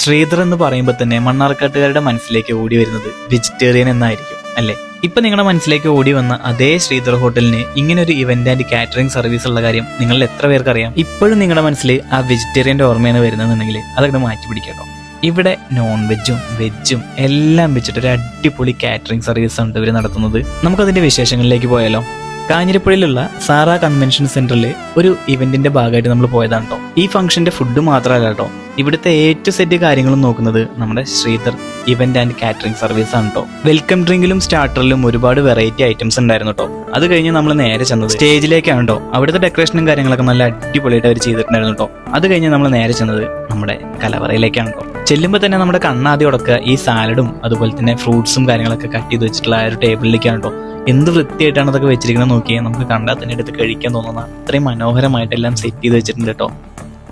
ശ്രീധർ എന്ന് പറയുമ്പോൾ തന്നെ മണ്ണാർക്കാട്ടുകാരുടെ മനസ്സിലേക്ക് ഓടി വരുന്നത് വെജിറ്റേറിയൻ എന്നായിരിക്കും അല്ലേ? ഇപ്പൊ നിങ്ങളുടെ മനസ്സിലേക്ക് ഓടി വന്ന അതേ ശ്രീധർ ഹോട്ടലിന് ഇങ്ങനെ ഒരു ഇവന്റ് ആൻഡ് കാറ്ററിംഗ് സർവീസ് ഉള്ള കാര്യം നിങ്ങൾ എത്ര പേർക്ക് അറിയാം? ഇപ്പോഴും നിങ്ങളുടെ മനസ്സിൽ ആ വെജിറ്റേറിയന്റെ ഓർമ്മയാണ് വരുന്നതെന്നുണ്ടെങ്കിൽ അതൊക്കെ മാറ്റി പിടിക്കട്ടോ. ഇവിടെ നോൺ വെജും വെജും എല്ലാം വെച്ചിട്ട് ഒരു അടിപൊളി കാറ്ററിംഗ് സർവീസ് ഉണ്ട് ഇവർ നടത്തുന്നത്. നമുക്കതിന്റെ വിശേഷങ്ങളിലേക്ക് പോയാലോ? കാഞ്ഞിരപ്പുഴയിലുള്ള സാറ കൺവെൻഷൻ സെന്ററിൽ ഒരു ഇവന്റിന്റെ ഭാഗമായിട്ട് നമ്മൾ പോയതാണ് കേട്ടോ ഈ ഫംഗ്ഷന്റെ ഫുഡ് മാത്രമല്ല കേട്ടോ. ഇവിടുത്തെ എ ടു സെറ്റ് കാര്യങ്ങളും നോക്കുന്നത് നമ്മുടെ Sreedhar event and catering service ആണ് കേട്ടോ വെൽക്കം ഡ്രിങ്കിലും സ്റ്റാർട്ടറിലും ഒരുപാട് വെറൈറ്റി ഐറ്റംസ് ഉണ്ടായിരുന്നു കേട്ടോ അത് കഴിഞ്ഞ് നമ്മൾ നേരെ ചെന്നത് സ്റ്റേജിലേക്കാണ് കേട്ടോ അവിടുത്തെ ഡെക്കറേഷനും കാര്യങ്ങളൊക്കെ നല്ല അടിപൊളിയായിട്ട് അവർ ചെയ്തിട്ടുണ്ടായിരുന്നു കേട്ടോ അത് കഴിഞ്ഞ് നമ്മൾ നേരെ ചെന്നത് നമ്മുടെ കലവറയിലേക്കാണ് കേട്ടോ ചെല്ലുമ്പോൾ തന്നെ നമ്മുടെ കണ്ണാദ്യം ഉടക്കുക ഈ സാലഡും അതുപോലെ തന്നെ ഫ്രൂട്ട്സും കാര്യങ്ങളൊക്കെ കട്ട് ചെയ്ത് വെച്ചിട്ടുള്ള ആ ഒരു ടേബിളിലേക്കാണ് കേട്ടോ എന്ത് വൃത്തിയായിട്ടാണ് അതൊക്കെ വെച്ചിരിക്കുന്നത് നോക്കിയാൽ നമുക്ക് കണ്ടാൽ തന്നെ എടുത്ത് കഴിക്കാൻ തോന്നുന്ന അത്രയും മനോഹരമായിട്ടെല്ലാം സെറ്റ് ചെയ്ത് വെച്ചിട്ടുണ്ട് കേട്ടോ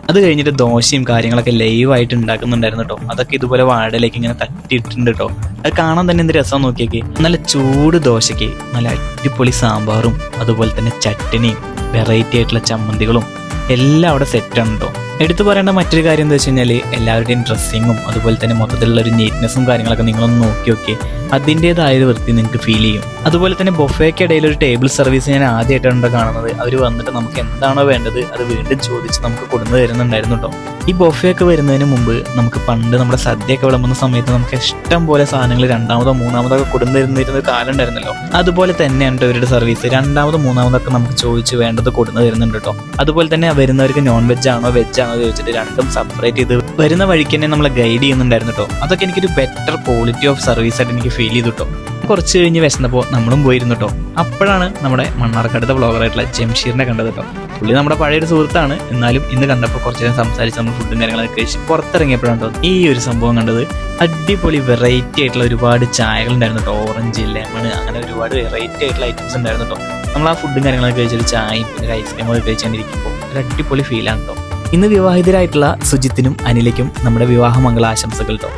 അത് കഴിഞ്ഞിട്ട് ദോശയും കാര്യങ്ങളൊക്കെ ലൈവായിട്ട് ഉണ്ടാക്കുന്നുണ്ടായിരുന്നു കേട്ടോ അതൊക്കെ ഇതുപോലെ വാഴയിലേക്ക് ഇങ്ങനെ തട്ടിയിട്ടുണ്ട് കേട്ടോ അത് കാണാൻ തന്നെ എന്ത് രസം നോക്കിയേക്ക്. നല്ല ചൂട് ദോശയ്ക്ക് നല്ല അടിപൊളി സാമ്പാറും അതുപോലെ തന്നെ ചട്ടിനിയും വെറൈറ്റി ആയിട്ടുള്ള ചമ്മന്തികളും എല്ലാം അവിടെ സെറ്റ് ആണ് കേട്ടോ എടുത്തു പറയേണ്ട മറ്റൊരു കാര്യം എന്താ വെച്ച് കഴിഞ്ഞാൽ എല്ലാവരുടെയും ഡ്രസ്സിങ്ങും അതുപോലെ തന്നെ മൊത്തത്തിലുള്ള ഒരു നീറ്റ്നെസ്സും കാര്യങ്ങളൊക്കെ നിങ്ങളൊന്ന് നോക്കി നോക്കി അതിന്റെതായ വൃത്തി നിങ്ങൾക്ക് ഫീൽ ചെയ്യും. അതുപോലെ തന്നെ ബൊഫേക്കിടയിൽ ഒരു ടേബിൾ സർവീസ് ഞാൻ ആദ്യമായിട്ടാണ് കാണുന്നത്. അവർ വന്നിട്ട് നമുക്ക് എന്താണോ വേണ്ടത് അത് വീണ്ടും ചോദിച്ച് നമുക്ക് കൊടുന്ന് തരുന്നുണ്ടായിരുന്നു കേട്ടോ ഈ ബൊഫയൊക്കെ വരുന്നതിന് മുമ്പ് നമുക്ക് പണ്ട് നമ്മുടെ സദ്യയൊക്കെ വിളമ്പുന്ന സമയത്ത് നമുക്ക് ഇഷ്ടം പോലെ സാധനങ്ങൾ രണ്ടാമതോ മൂന്നാമതോ ഒക്കെ കൊടുന്ന് തരുന്നിരുന്ന കാലം ഉണ്ടായിരുന്നല്ലോ. അതുപോലെ തന്നെയാണ് ഇവരുടെ സർവീസ് രണ്ടാമതോ മൂന്നാമതോ മൂന്നാമതൊക്കെ നമുക്ക് ചോദിച്ച് വേണ്ടത് കൊടുന്ന് തരുന്നുണ്ട് കേട്ടോ അതുപോലെ തന്നെ വരുന്നവർക്ക് നോൺ വെജ് ആണോ വെജ് ആണോ ചോദിച്ചിട്ട് രണ്ടും സെപ്പറേറ്റ് ചെയ്ത് വരുന്ന വഴിക്ക് തന്നെ നമ്മളെ ഗൈഡ് ചെയ്യുന്നുണ്ടായിരുന്നു കേട്ടോ അതൊക്കെ എനിക്കൊരു ബെറ്റർ ക്വാളിറ്റി ഓഫ് സർവീസ് ആയിട്ട് എനിക്ക് ഫീൽ ചെയ്തു കേട്ടോ കുറച്ച് കഴിഞ്ഞ് വിശന്നപ്പോൾ നമ്മളും പോയിരുന്നു കേട്ടോ അപ്പോഴാണ് നമ്മുടെ മണ്ണാർക്കടുത്ത ബ്ലോഗറായിട്ടുള്ള ജംഷീറിനെ കണ്ടത് കേട്ടോ പുള്ളി നമ്മുടെ പഴയൊരു സുഹൃത്താണ്. എന്നാലും ഇന്ന് കണ്ടപ്പോൾ കുറച്ച് നേരം സംസാരിച്ച് നമ്മൾ ഫുഡും കാര്യങ്ങളൊക്കെ കഴിച്ച് പുറത്തിറങ്ങിയപ്പോഴാണ് കേട്ടോ ഈ ഒരു സംഭവം കണ്ടത്. അടിപൊളി വെറൈറ്റി ആയിട്ടുള്ള ഒരുപാട് ചായകൾ ഉണ്ടായിരുന്നു കേട്ടോ ഓറഞ്ച് ലെമൺ അങ്ങനെ ഒരുപാട് വെറൈറ്റി ആയിട്ടുള്ള ഐറ്റംസ് ഉണ്ടായിരുന്നു കേട്ടോ നമ്മൾ ആ ഫുഡും കാര്യങ്ങളൊക്കെ കഴിച്ചൊരു ചായയും പിന്നെ ഐസ്ക്രീമൊക്കെ കഴിച്ചുകൊണ്ടിരിക്കുമ്പോൾ ഒരു അടിപൊളി ഫീലാണ് കേട്ടോ ഇന്ന് വിവാഹിതരായിട്ടുള്ള സുജിത്തിനും അനിലയ്ക്കും നമ്മുടെ വിവാഹ മംഗളാശംസകൾ കേട്ടോ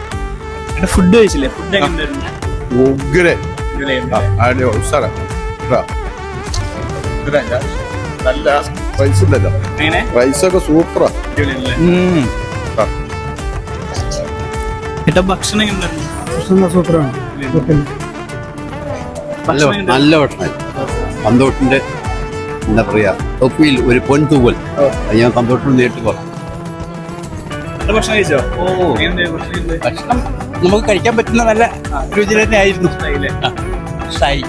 ഫുഡ് കഴിച്ചില്ലേ? ഫുഡ് എങ്ങനെ ഉഗ്രൻ അടി ഉത്സാഹം നല്ല റൈസ് ഉണ്ടല്ലോ. റൈസൊക്കെ സൂപ്പറാ ഏട്ടാ ഭക്ഷണം സൂപ്പറാണ്. നല്ല നല്ല ഭക്ഷണം. സന്തോഷിന്റെ എന്താ പറയാ തൊപ്പിയിൽ ഒരു പൊൻതൂവൽ. തൂവൽ ഞാൻ കമ്പ്യൂട്ടറിൽ നേരിട്ട് പറഞ്ഞു. ഭക്ഷണം കഴിച്ചോ ഓ ഭക്ഷണം നമുക്ക് കഴിക്കാൻ പറ്റുന്ന നല്ല രുചി തന്നെ ആയിരുന്നു ഷായി.